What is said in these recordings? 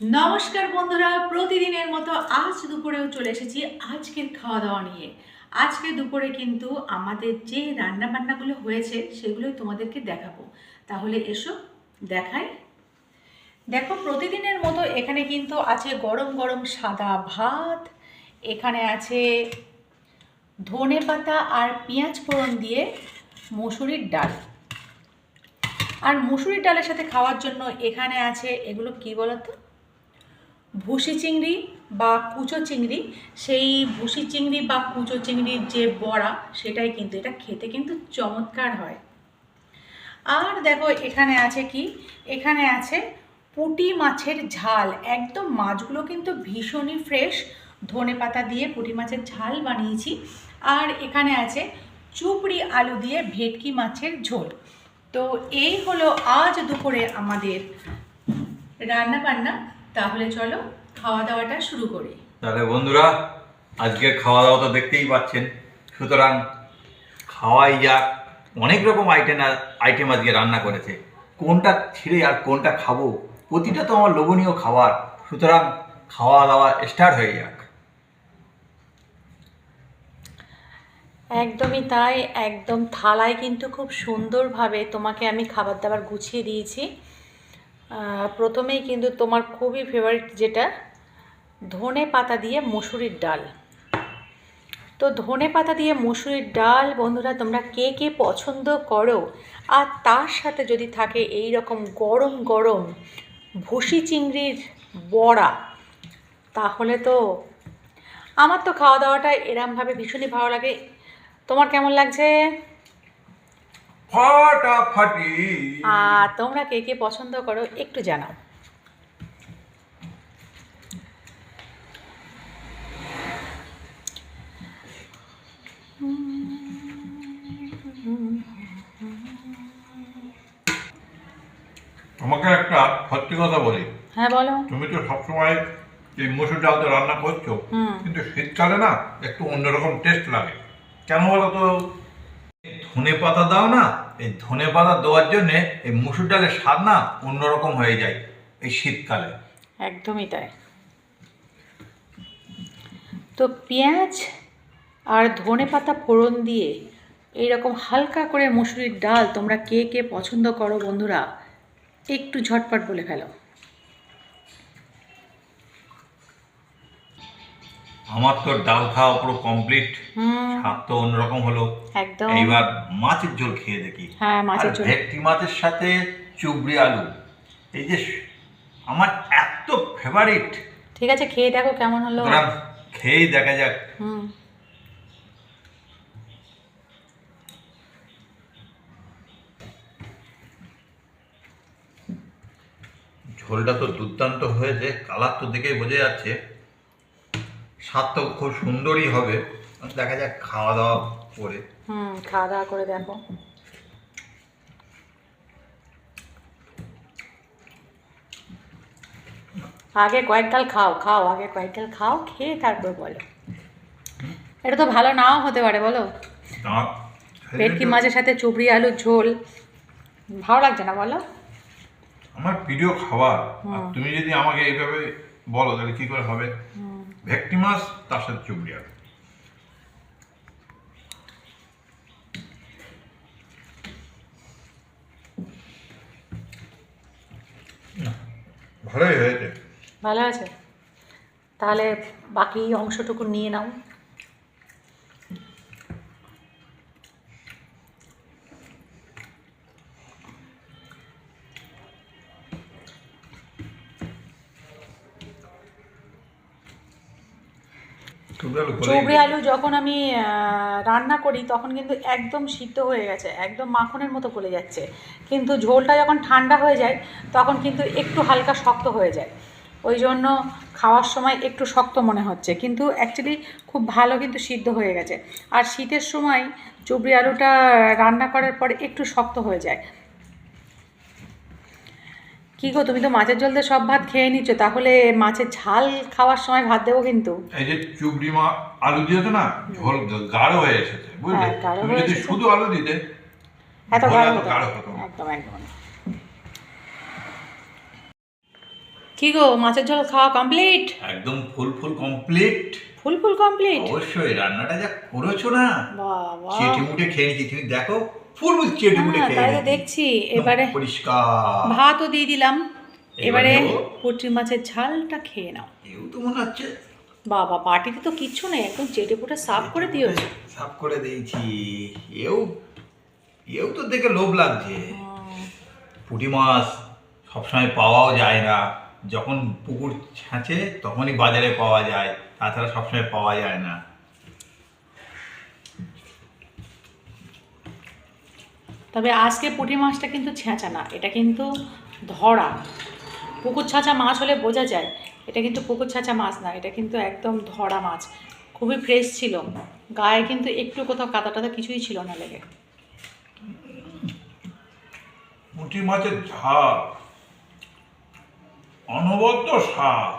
নমস্কার বন্ধুরা, প্রতিদিনের মতো আজ দুপুরেও চলে এসেছি আজকের খাওয়া দাওয়া নিয়ে। আজকে দুপুরে কিন্তু আমাদের যে রান্না বান্নাগুলো হয়েছে, সেগুলোই তোমাদেরকে দেখাবো। তাহলে এসো, দেখাই। দেখো, প্রতিদিনের মতো এখানে কিন্তু আছে গরম গরম সাদা ভাত, এখানে আছে ধনে পাতা আর পেঁয়াজ ফোড়ন দিয়ে মসুরির ডাল। আর মুসুরির ডালের সাথে খাওয়ার জন্য এখানে আছে, এগুলো কি বলতো? ভুসি চিংড়ি বা কুচো চিংড়ি, সেই ভুসি চিংড়ি বা কুচো চিংড়ির যে বড়া, সেটাই কিন্তু, এটা খেতে কিন্তু চমৎকার হয়। আর দেখো, এখানে আছে কি? এখানে আছে পুঁটি মাছের ঝাল। একদম মাছগুলো কিন্তু ভীষণই ফ্রেশ ধনে পাতা দিয়ে পুঁটি মাছের ঝাল বানিয়েছি। আর এখানে আছে চুপড়ি আলু দিয়ে ভেটকি মাছের ঝোল। তো এই হলো আজ দুপুরে আমাদের রান্না বান্না তাহলে চলো খাওয়া দাওয়াটা শুরু করি। তাহলে বন্ধুরা আজকের খাওয়া দাওয়া তো দেখতেই পাচ্ছেন। সুতরাং খাওয়াই যাক অনেক রকম আইটেম আইটেম আজকে রান্না করেছে। কোনটা ছিঁড়ে আর কোনটা খাব? প্রতিটা তো আমার লোভনীয় খাবার। সুতরাং খাওয়া দাওয়া স্টার্ট হয়ে যাক। একদমই তাই একদম থালায় কিন্তু খুব সুন্দরভাবে তোমাকে আমি খাবার দাবার গুছিয়ে দিয়েছি। প্রথমেই কিন্তু তোমার খুবই ফেভারিট যেটা, ধনে পাতা দিয়ে মুসুরির ডাল। তো ধনে পাতা দিয়ে মুসুরির ডাল, বন্ধুরা, তোমরা কে কে পছন্দ করো? আর তার সাথে যদি থাকে এই রকম গরম গরম ভুসি চিংড়ির বড়া, তাহলে তো আমার তো খাওয়া দাওয়াটা এরমভাবে ভীষণই ভালো লাগে। তোমার কেমন লাগছে? ফাটাফাটি। আর তোমরা কে কে পছন্দ করো একটু জানাও। আমাকে একটা সত্যি কথা বলি। হ্যাঁ বলো। তুমি তো সবসময় এই মসুর ডাল তো রান্না করছ কিন্তু শীতকালে না একটু অন্যরকম টেস্ট লাগে। কেন বলো তো? ধনে পাতা দাও না, এই ধনে পাতা দেওয়ার জন্য এই মুসুর ডালের স্বাদ না অন্যরকম হয়ে যায় এই শীতকালে। একদমই তাই। তো পেঁয়াজ আর ধনে পাতা ফোড়ন দিয়ে এইরকম হালকা করে মুসুরির ডাল তোমরা কে কে পছন্দ করো বন্ধুরা, একটু ঝটপট বলে ফেলো। আমার তো ডাল খাওয়া পুরো কমপ্লিট স্বাদ তো অন্যরকম হলো। একদম। এইবার মাছের ঝোল খেয়ে দেখি। হ্যাঁ মাছের ঝোল। ভেটকি মাছের সাথে চুবড়ি আলু। এই যে আমার এত ফেভারিট ঠিক আছে খেয়ে দেখো কেমন হলো। খেয়েই দেখা যাক। হুম। ঝোলটা তো দুর্দান্ত হয়েছে কালার তো দেখেই বোঝা যাচ্ছে। স্বাদ তো খুব সুন্দরই হবে। দেখা যাক খাওয়া দাওয়া করে। হুম খাওয়া দাওয়া করে দেখো। আগে কয়েক ডাল খাও খাও আগে কয়েক ডাল খাও খেয়ে তারপর বলো। এটা তো ভালো নাও হতে পারে বলো। না, ভেটকি মাছের সাথে চুবড়ি আলুর ঝোল ভালো লাগছে না বলো? আমার প্রিয় খাবার। তুমি যদি আমাকে এইভাবে বলো তাহলে কি করে হবে? হুম, ভেটকি মাছ তার সাথে চুবড়ি আলু। না, ভালোই হয়েছে। ভালো আছে। তাহলে বাকি অংশটুকু নিয়ে নাও। চুবড়ি আলু যখন আমি রান্না করি, তখন কিন্তু একদম সিদ্ধ হয়ে গেছে, একদম মাখনের মতো গলে যাচ্ছে। কিন্তু ঝোলটা যখন ঠান্ডা হয়ে যায়, তখন কিন্তু একটু হালকা শক্ত হয়ে যায়। ওই জন্য খাওয়ার সময় একটু শক্ত মনে হচ্ছে। কিন্তু অ্যাকচুয়ালি খুব ভালো কিন্তু সিদ্ধ হয়ে গেছে। আর শীতের সময় চুবড়ি আলুটা রান্না করার পরে একটু শক্ত হয়ে যায়। কী গো তুমি তো মাছের জল দিয়ে সব ভাত খেয়ে নিচ্ছ তাহলে মাছের ঝাল খাওয়ার সময় ভাত দেবো কিন্তু। এই যে চুবড়ি মা আলু দিয়েছ না ঝোল গাঢ় হয়ে এসেছে বুঝলে? হ্যাঁ, তুমি যদি শুধু আলু দিতে এত গাঢ় হতো। একদম একদম। কি গো মাছের ঝোল খাওয়া কমপ্লিট একদম ফুল full complete full full complete অবশ্যই রান্নাটা যা করেছ না বাবা। চেটে মুটে খেয়ে নিচ্ছি তুমি দেখো ফুল ফুল চেটে মুটে হ্যাঁ, খেয়ে তাই তো। দেখছি এবারে পরিষ্কার। ভাতও দিয়ে দিলাম। এবারে পুঁটি মাছের ঝালটা খেয়ে নাও। এও তো মনে হচ্ছে। বাবা বাটিতে তো কিচ্ছু নেই একদম চেটে পুটে সাফ করে দিয়েছে সাফ করে দিয়েছি। এও এও তো দেখে লোভ লাগছে। পুঁটি মাছ সবসময় পাওয়াও যায় না। যখন পুকুর ছাঁচে তখনই বাজারে পাওয়া যায়। তাছাড়া সবসময় পাওয়া যায় না। তবে আজকে পুঁটি মাছটা কিন্তু ছেঁচা না এটা কিন্তু ধরা। পুকুর ছাঁচা মাছ হলে বোঝা যায় এটা কিন্তু পুকুর ছাঁচা মাছ না এটা কিন্তু একদম ধরা মাছ। খুবই ফ্রেশ ছিল গায়ে কিন্তু একটু কোথাও কাদা টাদা কিছুই ছিল না লেগে। পুঁটি মাছের ঝাল অনবদ্য স্বাদ।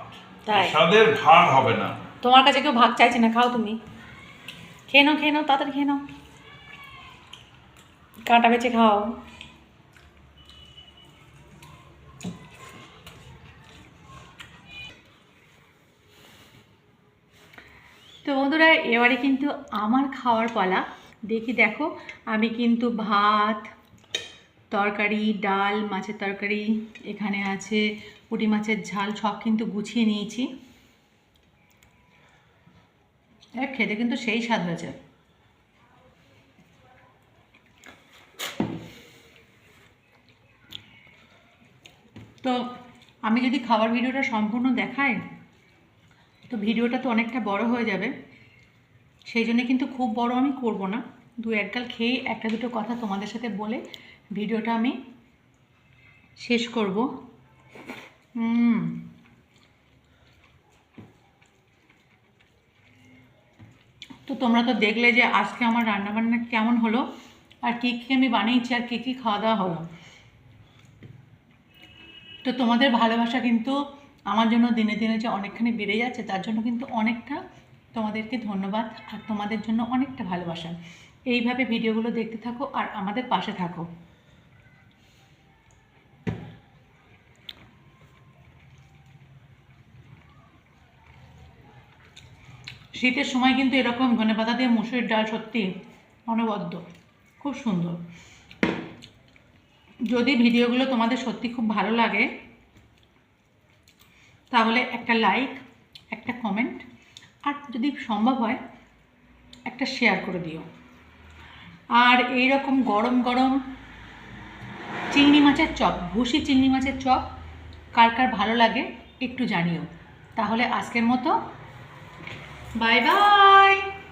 স্বাদের ভাগ হবে না। তোমার কাছে কেউ ভাগ চাইছে না, খাও তুমি। খেয়ে নাও খেয়ে নাও, তাড়াতাড়ি খেয়ে নাও। কাঁটা বেছে খাও। তো বন্ধুরা, এবারে কিন্তু আমার খাওয়ার পালা। দেখি, দেখো, আমি কিন্তু ভাত, তরকারি, ডাল, মাছের তরকারি, এখানে আছে পুঁটি মাছের ঝাল, সব কিন্তু গুছিয়ে নিয়েছি। এ, খেতে কিন্তু সেই স্বাদ হয়েছে। তো আমি যদি খাবার ভিডিওটা সম্পূর্ণ দেখাই তো ভিডিওটা তো অনেকটা বড় হয়ে যাবে। সেই জন্য কিন্তু খুব বড় আমি করব না। দু এক গাল খেয়ে একটা দুটো কথা তোমাদের সাথে বলে ভিডিওটা আমি শেষ করব। হুম তো তোমরা তো দেখলে যে আজকে আমার রান্নাবান্না কেমন হলো, আর কী কী আমি বানিয়েছি, আর কী কী খাওয়া দাওয়া হলো। তো তোমাদের ভালোবাসা কিন্তু আমার জন্য দিনে দিনে যে অনেকখানি বেড়ে যাচ্ছে, তার জন্য কিন্তু অনেকটা তোমাদেরকে ধন্যবাদ আর তোমাদের জন্য অনেকটা ভালোবাসা। এইভাবে ভিডিওগুলো দেখতে থাকো আর আমাদের পাশে থাকো। শীতের সময় কিন্তু এরকম ধনে পাতা দিয়ে মুসুরির ডাল সত্যি অনবদ্য, খুব সুন্দর। যদি ভিডিওগুলো তোমাদের সত্যি খুব ভালো লাগে, তাহলে একটা লাইক, একটা কমেন্ট, আর যদি সম্ভব হয়, একটা শেয়ার করে দিও। আর এই রকম গরম গরম চিংড়ি মাছের চপ, ভুসি চিংড়ি মাছের চপ, কার কার ভালো লাগে একটু জানিও। তাহলে আজকের মতো Bye bye.